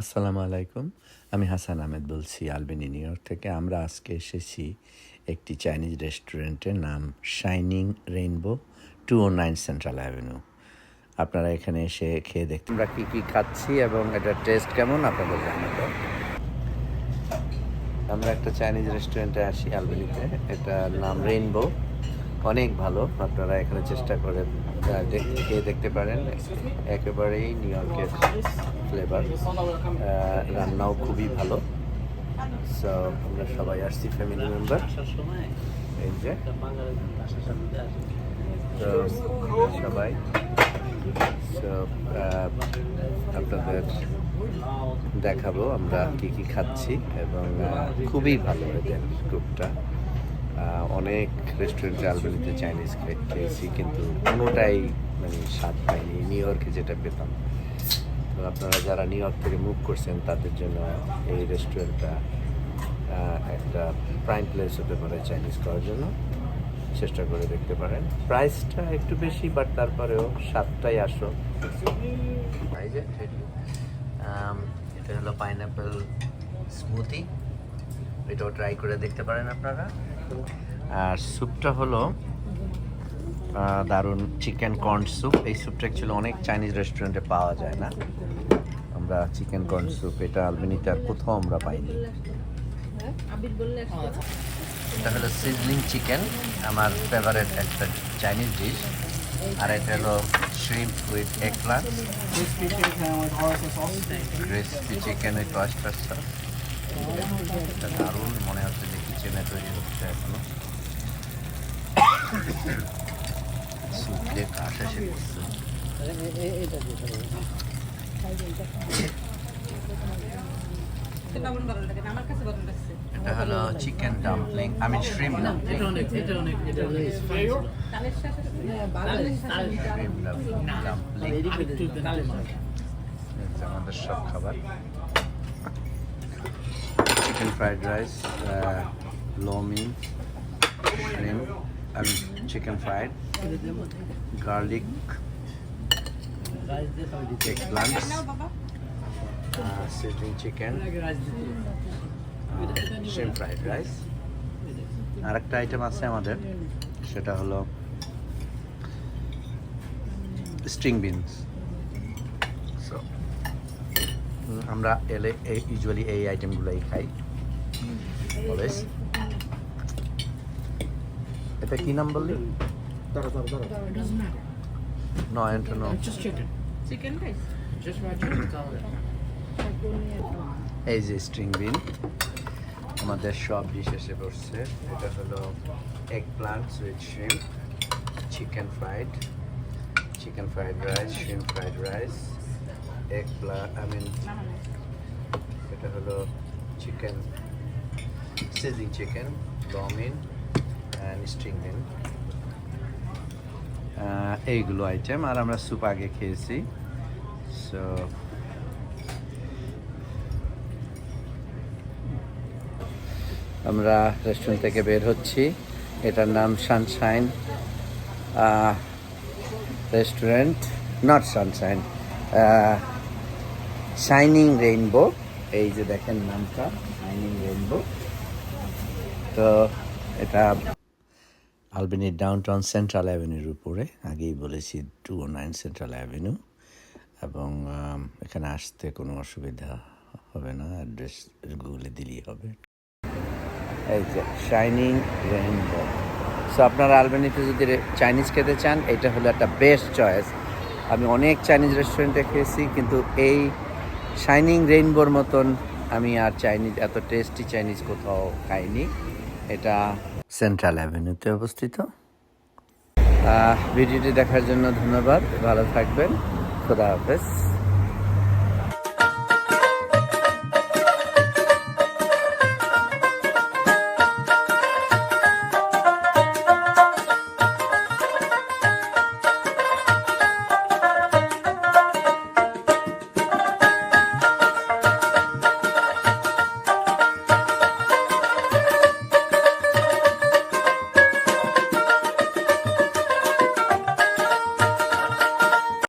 আসসালামু আলাইকুম। আমি হাসান আহমেদ বলছি আলবেনি নিউ ইয়র্ক থেকে। আমরা আজকে এসেছি একটি চাইনিজ রেস্টুরেন্টের নাম shining rainbow two o nine central avenue. আপনারা এখানে এসে খেয়ে দেখতে আমরা কী কী খাচ্ছি এবং এটার টেস্ট কেমন আপনাদের জানাব। আমরা একটা চাইনিজ রেস্টুরেন্টে আসি আলবেনিতে। এটার নাম রেইনবো। অনেক ভালো। আপনারা এখানে চেষ্টা করে খেয়ে দেখতে পারেন। একেবারেই নিউ ইয়র্কের ফ্লেভার রান্নাও খুবই ভালো। সো আমরা সবাই আসছি ফ্যামিলি মেম্বার এই যে। সবাই। আপনাদের দেখাবো আমরা কি কি খাচ্ছি এবং খুবই ভালো এদের গ্রুপটা অনেক রেস্টুরেন্টে আলবেনিতে চাইনিজ খেয়েছি, কিন্তু কোনোটাই মানে স্বাদ পাইনি। নিউ ইয়র্কে যেটা পেতাম। তো আপনারা যারা নিউ ইয়র্ক থেকে মুভ করছেন, তাদের জন্য এই রেস্টুরেন্টটা একটা প্রাইম প্লেস হতে পারে চাইনিজ করার জন্য। চেষ্টা করে দেখতে পারেন। প্রাইসটা একটু বেশি বাট তারপরেও স্বাদটাই আসো এটা হলো পাইনাপেল স্মুথি এটাও ট্রাই করে দেখতে পারেন আপনারা। আর স্যুপটা হলো দারুণ চিকেন কর্ন স্যুপ। এই স্যুপটা অ্যাকচুয়ালি অনেক চাইনিজ রেস্টুরেন্টে পাওয়া যায় না। আমরা চিকেন কর্ন স্যুপ, এটা আলবেনিতে আর কোথাও আমরা পাইনি। এটা হলো সিজলিং চিকেন আমার ফেভারেট একটা চাইনিজ ডিশ আর এটা হলো shrimp with oyster sauce. Crispy chicken with মনে হচ্ছে। কিচেনে তৈরি হচ্ছে এখনও এটা হলো chicken dumpling shrimp dumpling shrimp আমাদের সব খাবার chicken fried rice lo mein shrimp আমি chicken fried garlic eggplants sizzling chicken shrimp fried rice আর একটা আইটেম আছে আমাদের, সেটা হলো স্ট্রিং বিনস সো আমরা এলে ইউজুয়ালি এই আইটেমগুলোই খাই। অলওয়েজ এটা কি নাম বললি? No I don't know Just chicken. Chicken rice Just fried chicken. এই যে স্ট্রিং বিন আমাদের সব ডিশ এসে পড়ছে। এটা হলো eggplant with shrimp chicken fried chicken fried rice shrimp fried rice eggplant I mean এটা হলো chicken sizzling chicken lo mein and string bean এইগুলো আইটেম আর আমরা স্যুপ আগে খেয়েছি। সো আমরা রেস্টুরেন্ট থেকে বের হচ্ছি। এটার নাম sunshine restaurant not sunshine shining rainbow এই যে দেখেন নামটা শাইনিং রেইনবো তো এটা আলবেনির ডাউনটাউন সেন্ট্রাল অ্যাভিনিউর উপরে, আগেই বলেছি two o nine central avenue এবং এখানে আসতে কোনো অসুবিধা হবে না, অ্যাড্রেস গুগলে দিলেই হবে। এই যে শাইনিং রেইনবো সো আপনারা আলবেনিতে যদি চাইনিজ খেতে চান, এটা হলো একটা বেস্ট চয়েস আমি অনেক চাইনিজ রেস্টুরেন্টে খেয়েছি, কিন্তু এই শাইনিং রেইনবোর মতন আমি আর চাইনিজ এত টেস্টি চাইনিজ কোথাও খাইনি। এটা সেন্ট্রাল অ্যাভিনিউতে অবস্থিত। ভিডিওটি দেখার জন্য ধন্যবাদ। ভালো থাকবেন। খোদা হাফেজ।